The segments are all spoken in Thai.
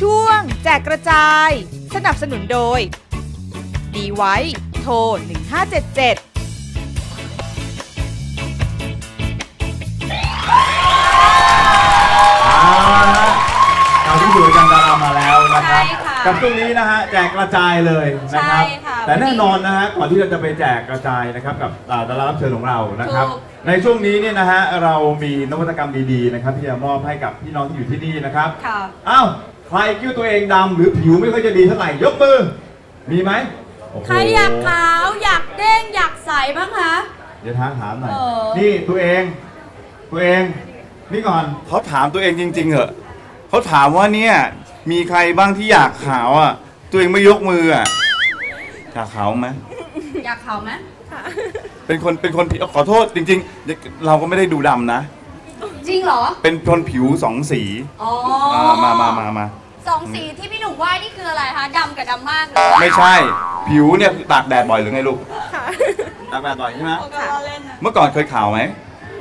ช่วงแจกกระจาย สนับสนุนโดย ดีไว้ โทร 1577เอาละฮะเราที่อยู่กันดารามาแล้วนะครับใช่ค่ะ กับช่วงนี้นะฮะแจกกระจายเลยนะครับ ใช่ค่ะแต่แน่นอนนะฮะก่อนที่เราจะไปแจกกระจายนะครับกับอ่าดารารับเชิญของเรานะครับ ถูก ในช่วงนี้เนี่ยนะฮะเรามีนวัตกรรมดีๆนะครับที่จะมอบให้กับพี่น้องที่อยู่ที่นี่นะครับค่ะ อ้าวใครคิ้วตัวเองดำหรือผิวไม่ค่อยจะดีเท่าไหร่ยกมือ มีไหมโอ้โห ใครอยากขาวอยากเด้งอยากใสบ้างคะ เดี๋ยวท้าถามหน่อย เออ นี่ตัวเอง ตัวเอง นี่ก่อน เขาถามตัวเองจริง ๆ เหรอเขาถามว่าเนี่ย มีใครบ้างที่อยากขาวอะ ตัวเองไม่ยกมืออะอยากขาวไหมอยากขาวไหมเป็นคนเป็นคนผิวขอโทษจริง ๆ เราก็ไม่ได้ดูดำนะ จริงเหรอ เป็นคนผิวสองสีอ๋ออ่ามามามามาสองสีที่พี่หนุ่มว่านี่คืออะไรคะดำกับดำมากเลยไม่ใช่ ผิวเนี่ยตากแดดบ่อยหรือไงลูกตากแดดบ่อยใช่ไหมก็ล้อเล่นนะเมื่อก่อนเคยขาวไหม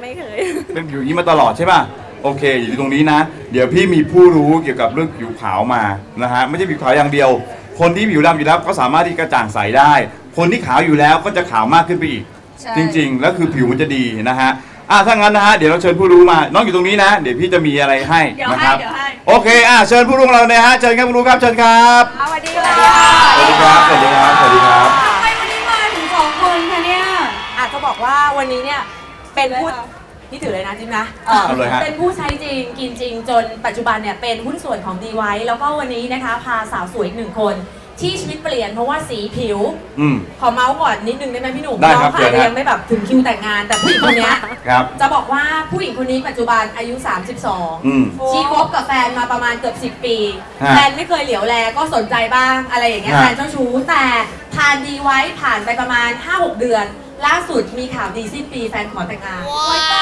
ไม่เคย เป็นผิวอย่างนี้มาตลอดใช่ป่ะ โอเค อยู่ตรงนี้นะ เดี๋ยวพี่มีผู้รู้เกี่ยวกับเรื่องผิวขาวมานะฮะไม่ใช่ผิวขาวอย่างเดียว คนที่ผิวดำอยู่แล้วก็สามารถที่กระจ่างใสได้ คนที่ขาวอยู่แล้วก็จะขาวมากขึ้นไปอีก ใช่ จริง ๆ แล้วคือผิวมันจะดีนะฮะอะถ้างั้นนะฮะเดี๋ยวเราเชิญผู้รู้มา น้องอยู่ตรงนี้นะ เดี๋ยวพี่จะมีอะไรให้เดี๋ยวนะคให้รับ เดี๋ยวให้โอเคอะเชิญผู้รู้ของเราเนี่ยฮะเชิญครับผู้รู้ครับเชิญครับสวัสดีค่ะสวัสดีครับสวัสดีครับสวัสดีครับ ทำไมวันนี้มาถึงสองคนคะเนี่ย อาจจะบอกว่าวันนี้เนี่ยเป็นผู้เลยค่ะ นี่ถือเลยนะจิ๊บนะเอาเลยฮะ เป็นผู้ใช้จริงกินจริงจนปัจจุบันเนี่ยเป็นหุ้นส่วนของดีไว้แล้วก็วันนี้นะคะ พาสาวสวยอีกหนึ่งคน ที่ชีวิตเปลี่ยนเพราะว่าสีผิว อืม ขอเมาส์ก่อนนิดนึงได้ไหมพี่หนุ่มได้น้ครัอบงเชิค่ะญฮะ ยังไม่แบบถึงคิวแต่งงานแต่ผู้หญิงคนเนี้ย ครับ จะบอกว่าผู้หญิงคนนี้ปัจจุบันอายุ อืม32 ชีคบกับแฟนมาประมาณเกือบ 10 ปี ฮะแฟนไม่เคยเหลียวแลก็สนใจบ้างอะไรอย่างเงี้ยฮะแฟนเจ้าชู้แต่ผ่านดีไว้ผ่านไปประมาณ 5-6 เดือน ล่าสุดมีข่าวดีสิ้นปีแฟนขอแต่งงาน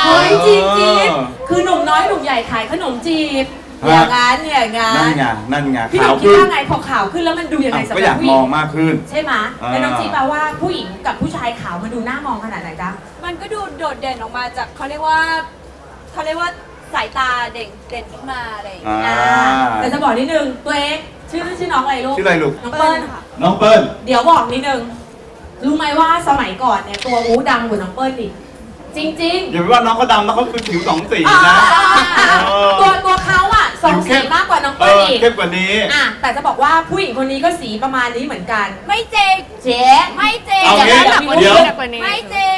เฮ้ยจริงจริงๆคือหนุ่มน้อยหนุ่มใหญ่ขายขนมจีบฮะอย่างนั้นอย่างนั้นั่นนไงนั่นไงพี่หขานุ่วมคิดขึ้นว่าไงพอข่าวขึ้นแล้วมันดูยังไงอะสำก็หอรับยากผู้หมญิองงมากขึ้น ใช่ไหมอ่าแล้วน้องจีแปลว่าผู้หญิงกับผู้ชายขาวมันดูหน้ามองขนาดไหนจ๊ะมันก็ดูโดดเด่นออกมาจากเขาเรียกว่าเขาเรียกว่าสายตาเด่นเด่นขึ้นมาอะไรอย่างเงี้ยอ่าแต่จะบอกนิดนึงตัวเองชื่อชื่อน้องอะไรลูกชื่ออะไรลูกน้องเปิ้ลค่ะน้องเปิ้ลเดี๋ยวบอกนิดนึง รู้ไหมว่าสมัยก่อนเนี่ยตัวอู้ดังกว่าน้องเปิ้ลอีกจริงอย่าไปว่าน้องเขาดำนะเขาคือผิวสองสีๆอ่านะเออตัวตัวเขาอะสองผิวเข้สีมมากกว่าน้องเอเปิ้ลออีกเข้มกว่านี้ อะแต่จะบอกว่าผู้หญิงคนนี้ก็สีประมาณนี้เหมือนกัน ไม่เจ๊งเจ๊ไม่เจ๊งเอางี้หนักกว่านี้ เดี๋ยวหนักกว่านี้ไม่เจ๊ง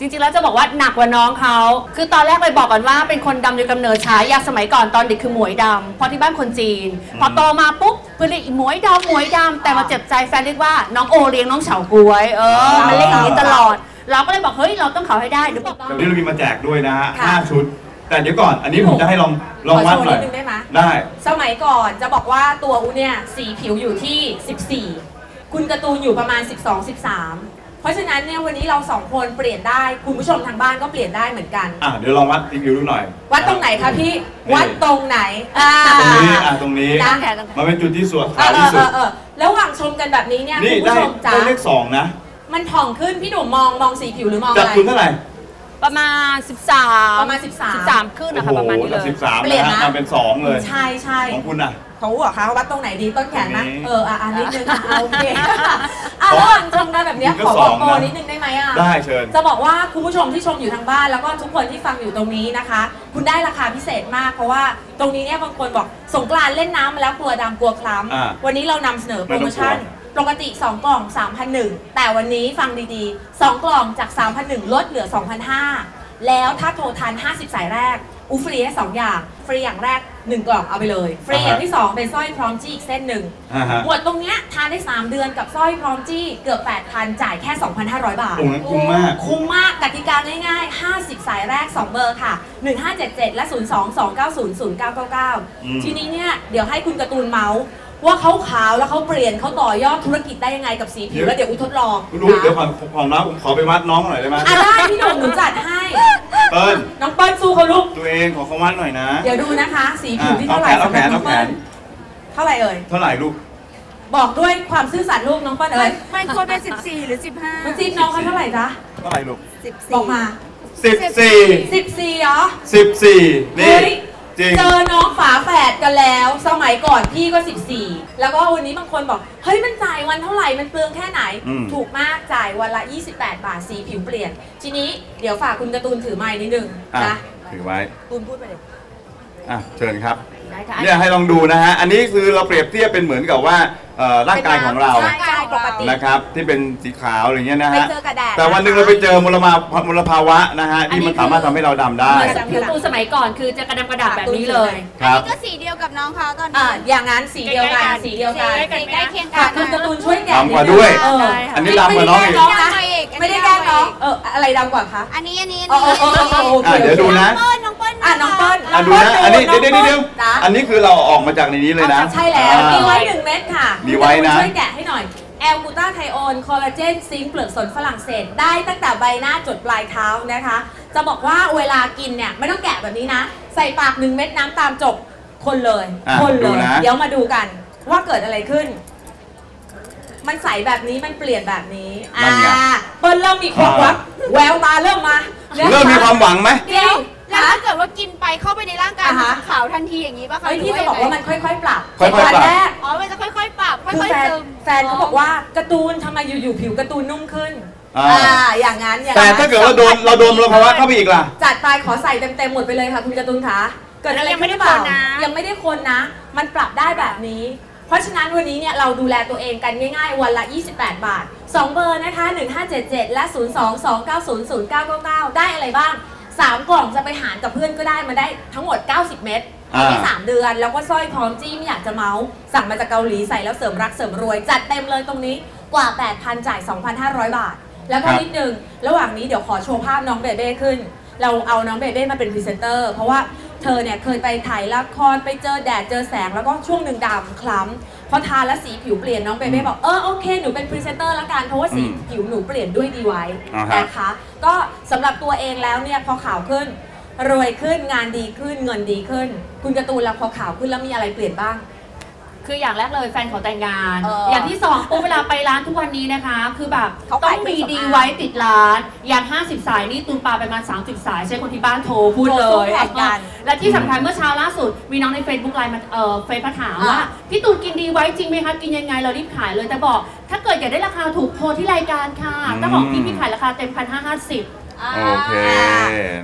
จริงๆแล้วจะบอกว่าหนักกว่าน้องเขาคือตอนแรกไปบอกก่อนว่าเป็นคนดำโดยกำเนิดฉายาสมัยก่อนตอนเด็กคือหมวยดำเพราะที่บ้านคนจีน พอโตมาปุ๊บเพื่อนเรียกอีหมวยดำหมวยดำแต่มาเจ็บใจแฟนเรียกว่าน้องโอเลี้ยงน้องเฉาก๊วยเออมันเรียกอย่างนี้ตลอด เราก็เลยบอกเฮ้ยเราต้องเขาให้ได้เดี๋ยวบอกเดี๋ยวนี้เรามีมาแจกด้วยนะฮะค่ะ ห้าชุด แต่เดี๋ยวก่อน อันนี้ผมจะให้ลองลองวัดหน่อยขอโชว์นิดนึงได้ไหมได้ สมัยก่อนจะบอกว่าตัวอูเนี่ยสีผิวอยู่ที่ 14 คุณการ์ตูนอยู่ประมาณ 12 13 เพราะฉะนั้นเนี่ยวันนี้เราสองคนเปลี่ยนได้คุณผู้ชมทางบ้านก็เปลี่ยนได้เหมือนกัน อะเดี๋ยวลองวัดรีวิวดูหน่อย วัดตรงไหนคะพี่นี่วัดตรงไหนอ่าตรงนี้อะตรงนี้ได้มันเป็นจุดที่สวยเอขาวอเอที่อสุเอดอเออแล้วหว่างชมกันแบบนี้เนี่ยนี่คุณได้ผู้ชมจ๋าได้เลขสองนะมันผ่องขึ้นพี่หนุ่มมองมองสีผิวหรือมองจับอะไรคุณเท่าไหร่ประมาณ 13 ประมาณ 13 13ขึ้นนะคะประมาณนี้เลยสิบสามเปลี่ยนนะ นะฮะมาเป็นสองเลยใช่ใช่ ของคุณอะเขาบอกคะวัดตรงไหนดีต้นแขนไหมตรงนี้เอออะอันนิดนึงอะเอาโอเคอะระหว่างชมกันแบบเนี้ยคุณขก็อสบออกงโปรนะนิดนึงได้ไหมอะได้เชิญจะบอกว่าคุณผู้ชมที่ชมอยู่ทางบ้านแล้วก็ทุกคนที่ฟังอยู่ตรงนี้นะคะ คุณได้ราคาพิเศษมากเพราะว่าตรงนี้เนี่ยบางคนบอกสงกรานต์เล่นน้ำมาแล้วกลัวดำกลัวคล้อ่าำวันนี้เรานำเสนอโปรโมชั่นปกติ 2 กล่อง 3,001 แต่วันนี้ฟังดีๆ 2 กล่องจาก 3,001 ลดเหลือ 2,005 แล้วถ้าโทรทัน 50 สายแรก อูฟรีได้2อย่าง ฟรีอย่างแรก 1 กล่องเอาไปเลย ฟรีอย่างที่ 2 เป็นสร้อยพร้อมจี้อีกเส้นหนึ่งอ่าฮะหมวดตรงเนี้ยทานได้ 3 เดือนกับสร้อยพร้อมจี้เกือบ8,000จ่ายแค่ 2,500 บาทโอ้งั้นคุ้มมาก คุ้มมากกติกาง่ายๆ 50 สายแรก 2 เบอร์ค่ะ 1577 และ 02-290-0999อืมทีนี้เนี่ยเดี๋ยวให้คุณการ์ตูนเมาส์ว่าเขาขาวแล้วเขาเปลี่ยนเขาต่อยอดธุรกิจได้ยังไงกับสีผิวแล้วเดี๋ยวอุทดลองคุณรู้เดี๋ยวก่อนของน้องผมขอไปวัดน้องหน่อยได้ไหมอะได้พี่หนุ่มหนูจัดให้ เปิ้ล น้องเปิ้ลสู้เขาลูก ตัวเองขอเขาวัดหน่อยนะ เดี๋ยวดูนะคะ สีผิวที่อะเท่าไหร่เอาสำแขหรับนน้เอาองแขเปิ้นลเท่าไหร่เอ่ย เท่าไหร่ลูก บอกด้วยความซื่อสัตย์ลูกน้องเปิ้ลเอ่ยมันควรเป็น14 หรือ 15น้องจิ๊บน้องเขาเท่าไหร่จ๊ะ เท่าไหร่ลูก บอกมาสิบสี่14เหรอสิบสี่นี่เฮ้ย จริง เจอน้องฝาแฝดกันแล้ว สมัยก่อนพี่ก็ 14 แล้วก็วันนี้บางคนบอก เฮ้ยมันจ่ายวันเท่าไหร่ มันเปลืองแค่ไหน อืม ถูกมากจ่ายวันละ 28 บาทสีผิวเปลี่ยน ทีนี้เดี๋ยวฝากคุณการ์ตูนถือไม้นิดนึงอะนะถือไว้ตูนพูดไปเลยอะเชิญครับ ได้ค่ะ เนี่ยให้ลองดูนะฮะ อันนี้คือเราเปรียบเทียบเป็นเหมือนกับว่าเอ่อร่างกายของเราใช่ใช่ปกติ นะครับ ที่เป็นสีขาวอะไรเงี้ยนะไปฮะเจอกระแดดแต่วันหนึ่งเราไปเจอมลภาวะมลภาวะนะฮะที่มันสามารถทำให้เราดำได้เหมือนผิวตูนสมัยก่อนคือจะกระดำกระดาษแบบนี้เลยครับ ก็สีเดียวกับน้องเขาตอนอ่านี้อย่างนั้นสีเดียวกันสีเดียวกันสีใกล้เคียงกัฝานกคุณการ์ตูนช่วยแกะดำกว่าด้วย เออ อันนี้ดำกว่าน้องอีกไม่ได้แกล้งน้องเอออะไรดำกว่าคะ อันนี้อันนี้อ๋ออ๋ออ๋ออ๋อโอเค อะเดี๋ยวดูนะ น้องเปิ้ลน้องเปิ้ลอะน้องเปิ้ลอะดูนะ อันนี้เดี๋ยวเดี๋ยวเดี๋ยวจ้ะอันนี้คือเราออกมาจากในนี้เลยนะ ใช่แล้วอ่ามีไว้หนึ่งเม็ดค่ะมีไว้นะ ช่วยแกะให้หน่อย แอลกูตาไทโอนคอลลาเจนซิงค์เปลือกสนฝรั่งเศส ได้ตั้งแต่ใบหน้าจดปลายเท้านะคะ จะบอกว่าเวลากินเนี่ยไม่ต้องแกะแบบนี้นะ ใส่ปากหนึ่งเม็ดน้ำตามจบคนเลย อะคนเลดูย นะ เดี๋ยวมาดูกันว่าเกิดอะไรขึ้น มันใสแบบนี้มันเปลี่ยนแบบนี้อ่าเปิ้ลเริ่มมีความหวังแววตาเริ่มมาเริ่มมีความหวังไหม เดี๋ยว แล้วถ้าเกิดว่ากินไปเข้าไปในร่างกายอ่าฮะ ขาวทันทีอย่างนี้ป่ะคะเฮ้ยพี่หรืจะบอกว่ามันค่อยๆ ปรับค่อยๆปรับวันแรกอ๋อมันจะค่อยๆปรับค่คืออยแฟๆนซึม แฟนเขาบอกว่าการ์ตูนทำไมอยู่ๆผิวการ์ตูนนุ่มขึ้น อ่าอ่าอย่างนั้นอย่างแต่นั้นถ้าเกิดเราโดนเราโดนมลภาวะเข้าไปอีกล่ะ จัดไปขอใส่เต็มๆหมดไปเลยค่ะคุณการ์ตูนคะเกิดอะไรขึ้นหรือเปล่ายังไม่ได้คนนะ มันปรับได้แบบนี้ เพราะฉะนั้นวันนี้เนี่ยเราดูแลตัวเองกันง่ายๆ วันละ 28 บาท 2 เบอร์นะคะ 1577 และ 022900999 ได้อะไรบ้าง 3 กล่องจะไปหารกับเพื่อนก็ได้มาได้ทั้งหมด 90 เม็ดอ่าได้3เดือน แล้วก็สร้อยพร้อมจี้ไม่อยากจะเมาส์สั่งมาจากเกาหลีใส่แล้วเสริมรักเสริมรวย จัดเต็มเลยตรงนี้กว่า 8,000 จ่าย 2,500 บาท แล้วก็ครับนิดนึง ระหว่างนี้เดี๋ยวขอโชว์ภาพน้องเบเบ้ขึ้น เราเอาน้องเบเบ้มาเป็นพรีเซนเตอร์ เพราะว่าเธอเนี่ยเคยไปถ่ายละครไปเจอแดดเจอแสงแล้วก็ช่วงหนึ่งดำคล้ำ พอทาแล้วสีผิวเปลี่ยนน้องเบเบ้บอกเออโอเคหนูเป็นพรีเซนเตอร์ละกันเพราะว่าสีอืมผิวหนูเปลี่ยนด้วยดีไว้อ่าฮะนะคะก็สำหรับตัวเองแล้วเนี่ยพอขาวขึ้นรวยขึ้นงานดีขึ้นเงินดีขึ้น คุณการ์ตูนแล้วพอขาวขึ้นแล้วมีอะไรเปลี่ยนบ้าง คืออย่างแรกเลยแฟนขอแต่งงาน เออออย่างที่สองปุ๊บเวลาไปร้านทุกวันนี้นะคะ คือแบบเขาต้อขายงเครื่มีองสำอาง ดีไว้ติดร้าน อย่าง 50 สายนี่ตูนปาไปมา30 สาย ใช้คนที่บ้านโทรพูดเลโทรยแข่งกันและที่สำคัญเมื่อเช้าล่าสุด มีน้องใน Facebook ไลน์มาเอ่อเฟซมาถามว่าอะพี่ตูนกินดีไว้จริงไหมคะกินยังไงเรารีบขายเลยแต่บอก ถ้าเกิดอยากได้ราคาถูกโทรที่รายการค่ะอืมแต่บอกพี่พี่ขายราคาเต็มพันห้าห้าสิบ โอเค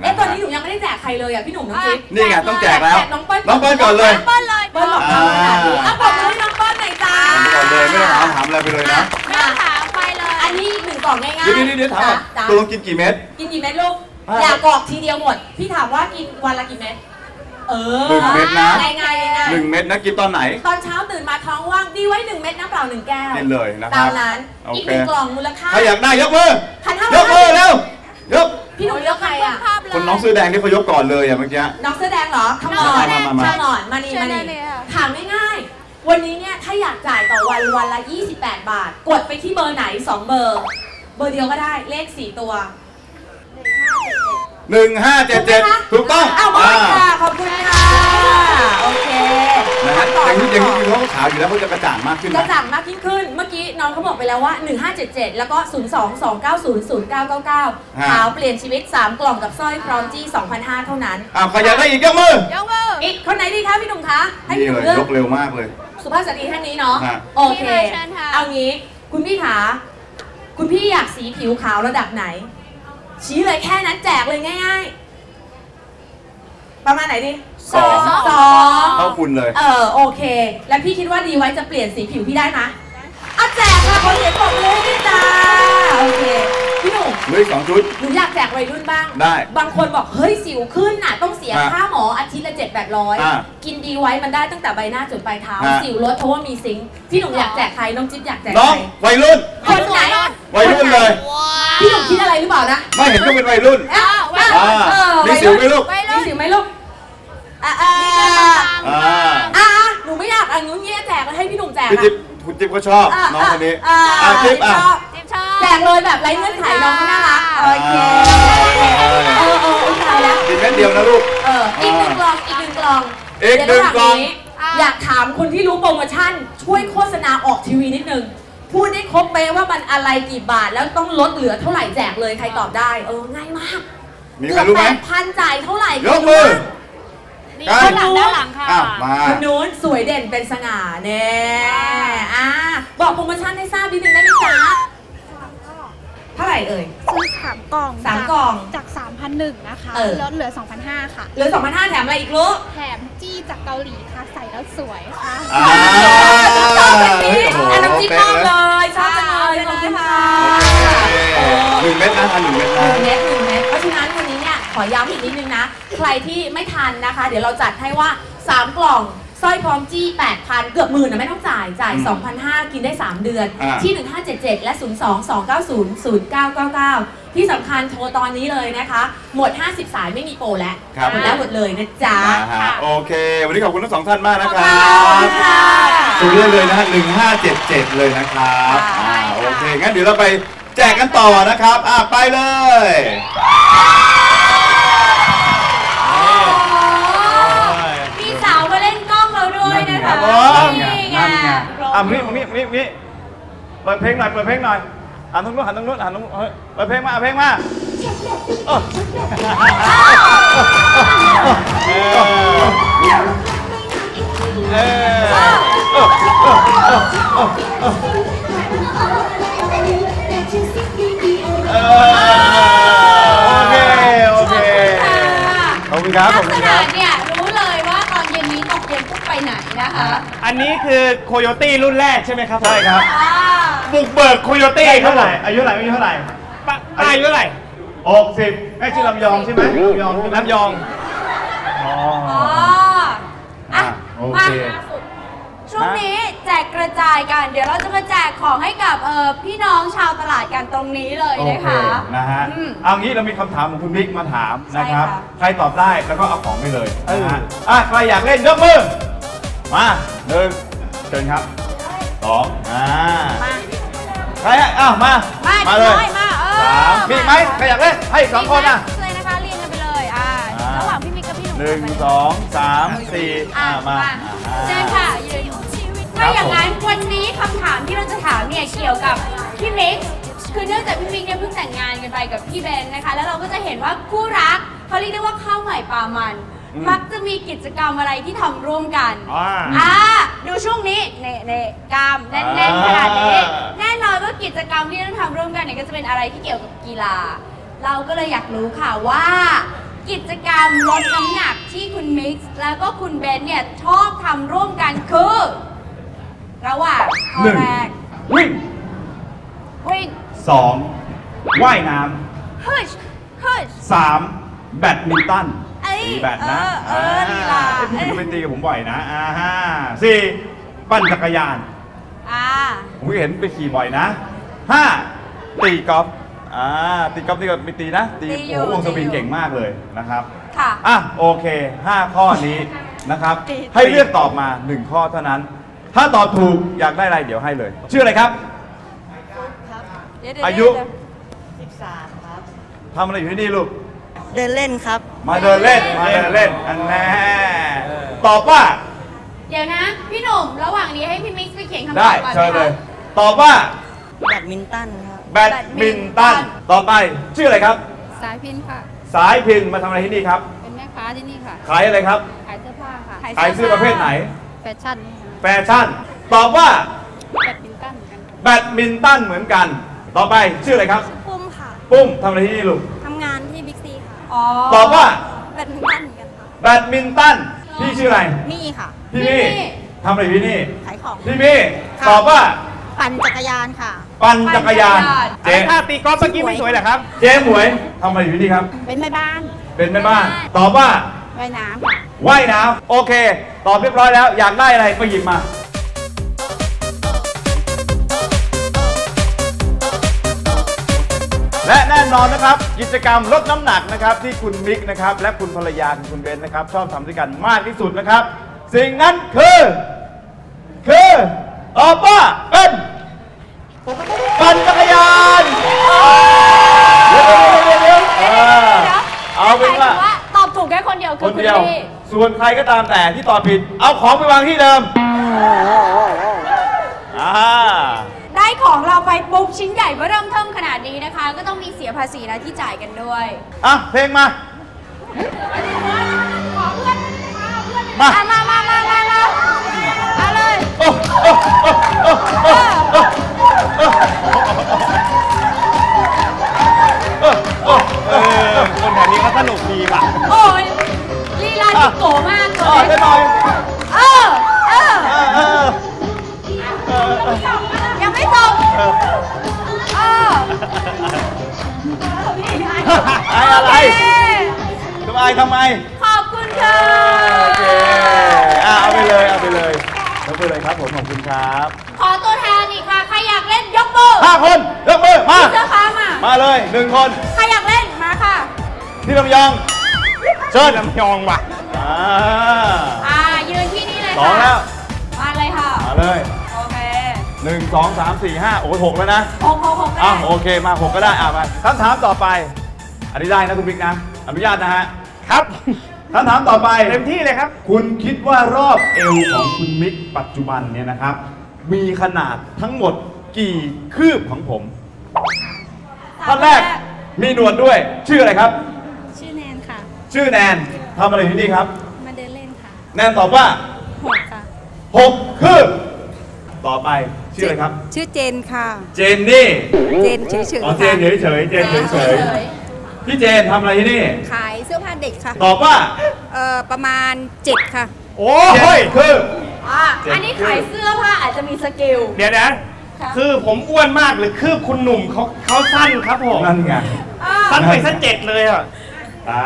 เอ๊ะตอนนี้หนูยังไม่ได้แจกใครเลยอะพี่หนุ่มน้องจิ๊บนี่ไงต้องแจกแล้วแจกน้องเปิ้ลน้องเปิ้ลก่อนเลยเปิ้ลเลย เปิ้ลบอกทำขนาดนี้อะบอกเลยน้องเปิ้ลหน่อยจ้าก่อนเลยไม่ต้องถามถามอะไรไปเลยนะไม่ต้องถามไปเลย อันนี้หนึ่งกล่องง่ายๆเดี๋ยวเดี๋ยวเดี๋ยวถามก่อนจ้ะตัวลงกินกี่เม็ดกินกี่เม็ดลูกอะอย่ากรอกทีเดียวหมด พี่ถามว่ากินวันละกี่เม็ด เออหนึ่งเม็ดนะง่ายๆง่ายหนึ่งเม็ดนะกินตอนไหนๆตอนเช้าตื่นมาท้องว่างดีไว้หนึ่งเม็ดน้ำเปล่าหนึ่งแก้วกินเลยนะคตารับมนั้นโอเคอีกหนึ่งกล่องมูลค่า ใครอยากได้ยกมือพันห้ายร้อกมือยเร็ว ยกพี่หนุ่มเลือกใครอะภาพเลยคนน้องเสื้อแดงที่เขายกก่อนเลยอะเมื่อกี้น้องเสื้อแดงเหรอขมน้องอเสื้นอแดงมามามาขมอนมานี่เชิญมาได้นี่เลยค่ะถามง่ายๆวันนี้เนี่ยถ้าอยากจ่ายต่อวันวันละ 28 บาท กดไปที่เบอร์ไหน 2 เบอร์ เบอร์เดียวก็ได้เลข 4 ตัวหนึ่งห้าเจ็ดเจ็ดถูกต้องเอาหมดอ่าค่ะขอบคุณค่ะ โอเคนะฮะต่อย่างนี้อย่างนี้ต่คือเขาก็ขาวอยู่แล้วเขาจะกระจ่างมากขึ้นกนะระจ่างมากยิ่งขึ้น เมื่อกี้น้องเขาบอกไปแล้วว่า 1577 แล้วก็ 022900999 ขาวเปลี่ยนชีวิต 3 กล่องกับสร้อยพร้อมจี้2,500เท่านั้น อ้าวใครอยากได้อีกยกมือยกมืออีกคนไหนดีคะพี่หนุ่มคะ ให้นี่พี่หเลนุ่มยเลือกยกเร็วมากเลย สุภาพสตรีท่านนี้เนาะ ฮะ โอเค พี่เลยเชิญค่ะ เอางี้ คุณพี่ขาคุณพี่อยากสีผิวขาวระดับไหน ชี้เลยแค่นั้นแจกเลยง่าย ๆ ประมาณไหนดี สอง สองเท่าคุณเลย เออโอเค แล้วพี่คิดว่าดีไว้จะเปลี่ยนสีผิวพี่ได้ไหมอะแจกค่ะคนเสียงปรบมือให้พี่จ้าโอเคพี่หนุ่มเหลืออีกสองชุด หนูอยากแจกวัยรุ่นบ้าง ได้ บางคนบอกเฮ้ยสิวขึ้นน่ะ ต้องเสียอะค่าหมออาทิตย์ละเจ็ดแปดร้อยอะกินดีไว้มันได้ตั้งแต่ใบหน้าจนปลายเท้า อะ สิวลดเพราะว่ามีซิงค์พี่หนุ่มอยากแจกใครน้องจิ๊บอยากแจกน้องใครวัยรุ่น คนไหนวัยรุ่นเลย พี่หนุ่มคิดอะไรหรือเปล่านะไม่เห็นก็เป็นวัยรุ่นอะวัยอะรุ่นอ่าเออมีสิวไหมลูกไปเลมียสิวไหมลูก อะอะอ่าอะหนูไม่อยากอะหนูเงี้ยแจกให้พี่หนุ่มแจกพี่อะจิ๊บคุณจิ๊บก็ชอบอะน้องคนนี้อะอะจิ๊บอะชอบจิ๊บชอบแจกเลยแบบไร้เงื่อนไขน้องก็น่ารักโอเคเออเออเออตายแล้วกินแค่เดียวนะลูกเอออีกหนึ่งกล่องอีกหนึ่งกล่องอีกหนึ่งกล่องเดี๋ยวระหว่างนี้อยากถามคนที่รู้โปรโมชั่น ช่วยโฆษณาออกทีวีนิดนึงพูดได้ครบเป๊ะว่ามันอะไรกี่บาทแล้วต้องลดเหลือเท่าไหร่แจกเลยใครตอบได้ เออง่ายมากมีเกืใครอบรู้ไหแปมดพันจ่ายเท่าไหร่ยกมือ นี่กันด้านหลังด้านหลังค่ะ อ้าวมา คนนู้นสวยเด่นเป็นสง่าเน่อ่าบอกโปรโมชั่นให้ทราบนิดนึงได้ไหมจ๊ะเท่าไหร่เอ่ย ซื้อสามกล่องสามกล่องจาก 3,001นะคะเออ ลดเหลือ 2,500 ค่ะ เหลือ2,500แถมอะไรอีกลูก แถมจี้จากเกาหลีค่ะ ใส่แล้วสวยค่ะ อ่าชอบแบบนี้โอ้โหอันน้ำจิ้มเป๊ะมากเลเลยยชอบจังเลยขอบคุณค่ะโอเคหนึ่งเม็ดนะทานหนึ่งเม็ดหนะ นึ่งเม็ดหนึ่งเม็ดเพราะฉะนั้นวันนี้เนี่ยขอย้ำอีกนิดนึงนะ ใครที่ไม่ทันนะคะ เดี๋ยวเราจัดให้ว่า 3 กล่องสร้อยพร้อมจี้ 8,000 เกือบหมื่นนะไม่ต้องจ่าย จ่าย 2,500 กินได้ 3 เดือน อ่า ที่ 1577 และ 02-290-0999 ที่สำคัญโทรตอนนี้เลยนะคะ หมด 50 สายไม่มีโปรแล้วครับหมดแล้วหมดเลยนะจ๊ะ นะฮะโอเค วันนี้ขอบคุณทั้งสองท่านมากนะคขรัอบคุณบค่ะสุดยอดเลยนะฮะหนึ่งห้าเจ็ดเจ็ดเลยนะครับอ่าโอเคงั้นเดี๋ยวเราไปแจกกันต่อนะครับอ่าไปเลย มีสาวมาเล่นกล้องเราด้วยนะ ครั คะ บผม นี่ไง นั่นไงอะ มิมิมิมิเปิดเพลงหน่อยเปิดเพลงหน่อยหันตรงนู้นหันตรงนู้นหันตรงนู้นเฮ้ยเปิดเพลงมาเอาเพลงมาเออเออเออโอเคโอเคขอบคุณครับขลัอบกคุษณคณะรับ นนะคะ อันนี้คือโคโยตี้รุ่นแรกใช่ไหมครับใช่ครับอ่าบุกเบิกโคโยตี้อายุเท่าเท่าไหไหร่ร่อายุเท่าไหร่อายุเท่าไหร่ปะอายุเท่าไหร่หกสิบแม่ชื่อลำยองใช่ไหมลำยองใช่ไหมลำยองอ๋ออ๋ออะโอมาเคช่วงนี้แจกกระจายกัน เดี๋ยวเราจะมาแจกของให้กับเออพี่น้องชาวตลาดกันตรงนี้เลยโอนะเคคะนะฮะอืมเอางี้เรามีคำถามของคุณบิ๊กมาถามนะครับใช่ค่ะใครตอบได้แล้วก็เอาของไปเลยนะฮะอะใครอยากเล่นยกมือ มาหนึ่งเชิญครับสองอ่ามาใครอะอ้าวมามามาเลยน้อยมาเออสามมีอีกไหมใครอยากเล่นให้อีกสองคนอะเลยนะคะเรียงกันไปเลยอ่าอ่าระหว่างพี่มิกกับพี่หนุ่มหนึ่งสองสามสี่อะอ่ามามาอ่าเชิญค่ะยืนถ้าอย่างนั้นวันนี้คำถามที่เราจะถามเนี่ยเกี่ยวกับพี่มิกคือเนื่องจากพี่มิกเนี่ยเพิ่งแต่งงานกันไปกับพี่เบนนะคะ แล้วเราก็จะเห็นว่าคู่รักเขาเรียกได้ว่าข้าวใหม่ปลามัน มักจะมีกิจกรรมอะไรที่ทำร่วมกันอ่าอ่าดูช่วงนี้เน่เน่กล้ามแน่นๆขนาดนี้แน่นอนว่ากิจกรรมที่ต้องทำร่วมกันเนี่ยก็จะเป็นอะไรที่เกี่ยวกับกีฬา เราก็เลยอยากรู้ค่ะว่า กิจกรรมลดน้ำหนักที่คุณมิกซ์แล้วก็คุณเบนเนี่ยชอบทำร่วมกันคือระหว่างข้อหนึ่งแรกวิ่งวิ่งสองว่ายน้ฮึชฮึชำสามแบดมินตันเอ้ ยตีแบดนะเออเออลีลา เอ้ยพี่ไปตีกับผมบ่อยนะอ่าห้าสี่ปั่นจักรยาน อ่า ผมเห็นไปขี่บ่อยนะห้าตีกอล์ฟอ่าตีกอล์ฟนี่ก็ไปตีนะ ตีตีอยู่โอ้โหวงสวิงตีอยู่ เก่งมากเลยนะครับ ค่ะ อะโอเค 5 ข้อนี้นะครับตีให้เลือกตอบมา 1 ข้อเท่านั้น ถ้าตอบถูกอยากได้อะไรเดี๋ยวให้เลย ชื่ออะไรครับ เดี๋วเดี๋วอายุ เดี๋วทำอะไรอยู่ที่นี่ลูก เดินเล่นครับ มาเดินเล่น มาเดินเล่น อันแน่ตอบว่า เดี๋ยวนะ พี่หนุ่มระหว่างนี้ให้พี่มิกซ์ไปเขียนคำตได้อบก่อนเชิญเลยนะคะตอบว่า แบดมินตันครับ แบดมินตัน ต่อไป ชื่ออะไรครับ สายพินค่ะ สายพินมาทำอะไรที่นี่ครับ เป็นแม่ค้าที่นี่ค่ะ ขายอะไรครับ ขายเสื้อผ้าค่ะ ขายเสื้อประเภทไหน แฟชั่นแฟชั่น ตอบว่า แบดมินตันกันแบดมินตันเหมือนกัน ต่อไปชื่ออะไรครับ ปุ้มค่ะ ปุ้มทำอะไรที่นี่ลูก อ๋อตอบว่าแบดมินตันเหมือนกันค่ะแบดมินตันพี่ชื่ออะไรนี่ค่ะ พี่มี่ทำอะไรพี่นี่ขายของ พี่มี่ตอบว่าปั่นจักรยานค่ะ ปั่นจักรยานเจ๊เจ๊ถ้าตีกอล์ฟเมื่อกี้ไม่สวยเหรอครับ เจ๊หมวยทำอะไรอยู่ที่นี่ครับ เป็นแม่บ้านเป็นแม่บ้าน ตอบว่าว่ายน้ำค่ะ ว่ายน้ำโอเค ตอบเรียบร้อยแล้วอยากได้อะไรก็หยิบมา น่นอนนะครับ กิจกรรมลดน้ำหนักนะครับ ที่คุณมิกนะครับ และคุณภรรยาของคุณเบนนะครับ ชอบทำด้วยกันมากที่สุดนะครับ สิ่งนั้นคือ คือตอบว่าเป็นปั่นจักรยานเดี๋ยวเดี๋ยวเดี๋ยวเดี๋ยวเออเอาเป็นว่า หมยถึงตอบถูกแค่คนเดียวคคือนคุณเดียว พี่ส่วนใครก็ตามแต่ที่ตอบผิด เอาของไปวางที่เดิม อ่า ปปุ๊บชิ้นใหญ่เบ้อเริ่มเทิมขนาดนี้นะคะ ก็ต้องมีเสียภาษีนะที่จ่ายกันด้วย อะเพลงมา มาอะมามามามามาเอาเลย โอ้โอ้โอ้โอ้โอ้โอ้เออคนแถวนี้เขาสนุกดีป่ะโอ้ยลีลาจิโกมากเลอะยได้หน่อยเออ เออ เออเออ เออออยังไม่จบเอะไรทำไมทำไมขอบคุณค่ะ โอเคอะเอาไปเลยเอาไปเลยยกไปเลยครับผมขอบคุณครับขอตัวแทนอีกค่ะ ใครอยากเล่นยกมือห้าคนยกมือมาเสื้อฟ้ามา มาเลยหนึ่งคน ใครอยากเล่นมาค่ะ พี่ลำยองเชิญลำยองว่ะอ่าอ่ายืนที่นี่เลยสองค่ะแล้ว มาเลยค่ะ มาเลย หนึ่งสองสามสี่ห้าโอ้ยหกแล้วนะหกหกหกอะได้โอเคมาหกก็ได้อะไปคำถามต่อไป อันนี้ได้นะคุณบิ๊กนะ อนุญาตนะฮะ ครับคำถามต่อไป เต็มที่เลยครับ คุณคิดว่ารอบเอวของคุณมิกปัจจุบันเนี่ยนะครับ มีขนาดทั้งหมดกี่คืบของผมท่านแรกมีหนวดด้วย ชื่ออะไรครับ ชื่อแนนค่ะ ชื่อแนนทำอะไรที่นี่ครับ มาเดินเล่นค่ะ แนนตอบว่าหกค่ะหกคืบต่อไป ชื่ออะไรครับ ชื่อเจนค่ะ เจนนี่เจนเฉยอ๋อๆเจนค่ะเฉยๆเจนเฉยๆพี่เจนทำอะไรที่นี่ ขายเสื้อผ้าเด็กค่ะ ตอบว่า เอ่อ ประมาณเจ็ดค่ะ โอ้เจ็ยดคืบอะอันนี้ขายเสื้อผ้าอาจจะมีสกิลเดี๋ยวนะ ค่ะ คือผมอ้วนมากหรือคือคุณหนุ่มเขาเขาสั้นครับผม นั่นไง อ่าสั้นไปสั้นเจ็ดเลยอะ อ่า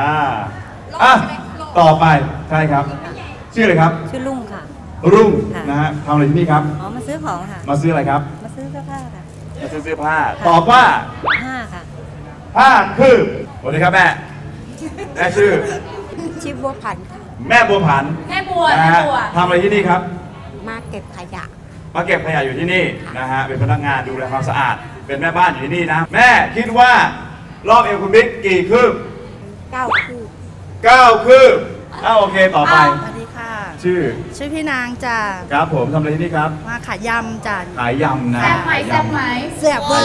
อะต่อไป ใช่ครับ ชื่ออะไรครับ ชื่อลุงค่ะ รุ่งค่ะ นะฮะทำอะไรที่นี่ครับ อ๋อมาซื้อของค่ะ มาซื้ออะไรครับ มาซื้อเสื้อผ้าค่ะมาซื้อเสื้อผ้า ตอบว่าห้าค่ะ ผ้าคืบสวัสดีครับแม่ แม่ชื่อชื่อบัวผันค่ะแม่บัวผันแม่บัวนะแม่ฮะบัว ทำอะไรที่นี่ครับ มาเก็บขยะ มาเก็บขยะอยู่ที่นี่นะฮะ เป็นพนักงานดูแลความสะอาด เป็นแม่บ้านอยู่ที่นี่นะ แม่คิดว่ารอบเอวคุณบิ๊กกี่คืบเก้าคู่ เก้าคืบอ้าวโอเคต่อไปสวัสดีค่ะ ชื่อ ชื่อพี่นางจ้าครับผมทำอะไรที่นี่ครับ มาขายยำจ้าขายยำนะแซ่บไหมแซ่บไหมเสียบเบอ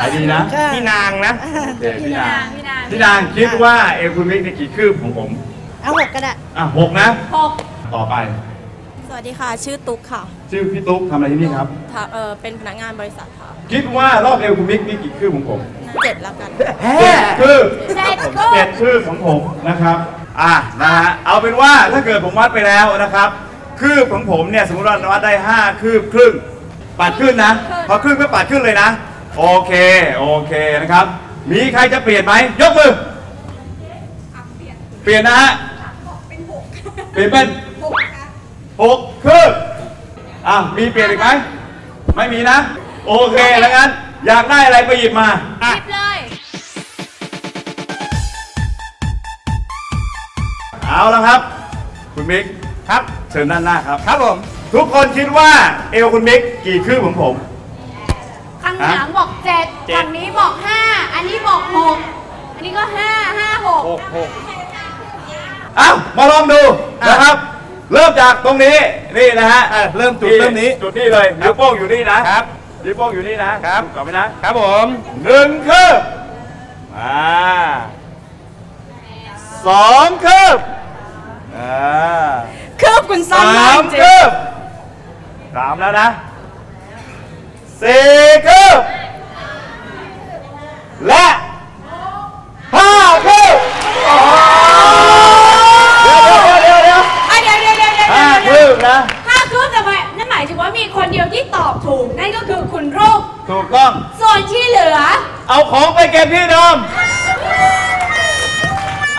ขายร์ดีนะขายดีนะ พี่นางนะโอเคพี่นางพี่นางพี่นางคิดว่าเอวคุณบิ๊กในกี่คืบของผมเอาหกก็ได้อะหกนะหกต่อไป สวัสดีค่ะ ชื่อตุ๊กค่ะ ชื่อพี่ตุ๊กทำอะไรที่นี่ครับเออเป็นพนักงานบริษัทค่ะ คิดว่ารอบเอวคุณบิ๊กมีกี่คืบของผมเจ็ดแล้วกันเจ็ดคืบเจ็ดคืบเจ็ดคืบของผมนะครับ อะนะฮะเอาเป็นว่าถ้าเกิดผมวัดไปแล้วนะครับ คืบของผมเนี่ยสมมติว่าวัดได้ 5 คืบครึ่ง ปัดขึ้นนะ พอครึ่งก็ปัดขึ้นเลยนะ โอเค โอเคนะครับ มีใครจะเปลี่ยนไหมยกมือ เปลี่ยนนะฮะ เปลี่ยนเป็นหกคืบอะมีเปลี่ยนอีกไหม ไม่มีนะ โอเคแล้วงั้นอยากได้อะไรไปหยิบมา เอาแล้วครับ คุณมิกครับเชิญด้านหน้าครับ ครับผม ทุกคนคิดว่าเอวคุณมิกกี่คืบของผม ข้างหลังบอกเจ็ดเจ็ด ฝั่งนี้บอกห้าอันนี้บอกหกอันนี้ก็ห้าห้าหกหกหกเอ้ามาลองดูนะครับ เริ่มจากตรงนี้นี่นะฮะอะเริ่มจุดเริ่มนี้จุดนี้เลยนิ้วโป้งอยู่นี่นะครับ นิ้วโป้งอยู่นี่นะครับกลับไปนะครับผมหนึ่งคืบอ่าสองคืบอ่า คืบคุณสั้นสามากมจริงคืบสามแล้วนะสี่คืบและห้าคืบเดี๋ยวเดี๋ยวเดี๋ยวเดี๋ยวอะเดี๋ยวเดี๋ยวเดี๋ยวเดี๋ยวห้าเดี๋ยวคืบนะห้าคืบแต่ว่านั่นหมายถึงว่ามีคนเดียวที่ตอบถูกนั่นก็คือคุณรุ่งถูกต้อง ส่วนที่เหลือ เอาของไปเก็บที่เดิม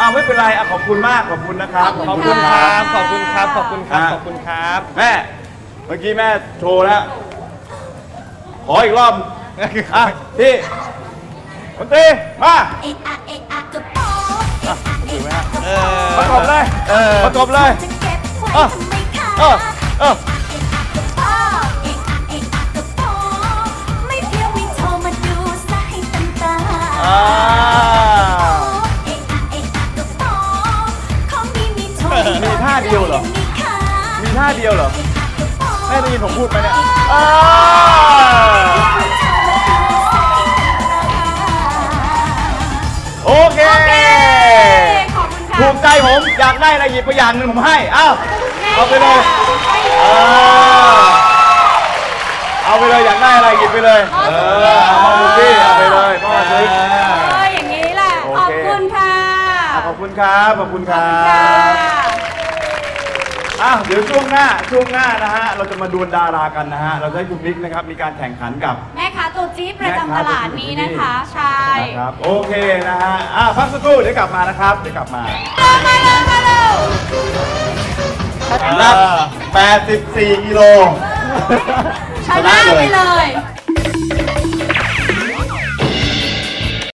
อ้าวไม่เป็นไรอะขอบคุณมากขอบคุณนะครับขอบคุณครับ ขอบคุณครับ ขอบคุณครับ ขอบคุณครับ แม่ เมื่อกี้แม่โชว์แล้ว ขออีกรอบอะพี่ดนตรีมาเอะอะเอะอะกระป๋อเอะอะเอะอะกระเอป๋ออประกบเลยเออประกบเลยจะเก็บไว้เออทำไมคะเออเออเอะ ทรมีท่าเดียวเหรอ มีท่าเดียวเหรอเอะอะกระป๋อแม่ได้ยินผมพูดไหมเนี่ยเออโอเค ขอบคุณค่ะถูกใจผม อยากได้อะไรหยิบไปอย่างหนึงผมให้เอ้าเอาไปเลยเออเอาไปเลยอยากได้อะไรหยิบไปเลย เออเอามาดูที่เอาไปเลยพ่อซื้อเอออย่างนี้แหละโอขอบเคคุณค่ะ ขอบคุณครับ ขอบคุณครัค่ะบ อ้าวเดี๋ยวช่วงหน้าช่วงหน้านะฮะเราจะมาดวลดารากันนะฮะเราจะให้คุณมิกนะครับมีการแข่งขันกับแม่ค้าตัวจี๊ดประจำตลาดนี้นะคะ ใช่นะครับโอเคนะฮะอะพักสักครู่เดี๋ยวกลับมานะครับเดี๋ยวกลับมามาเร็วมาเร็วหนัก84กิโลชนะไปเลย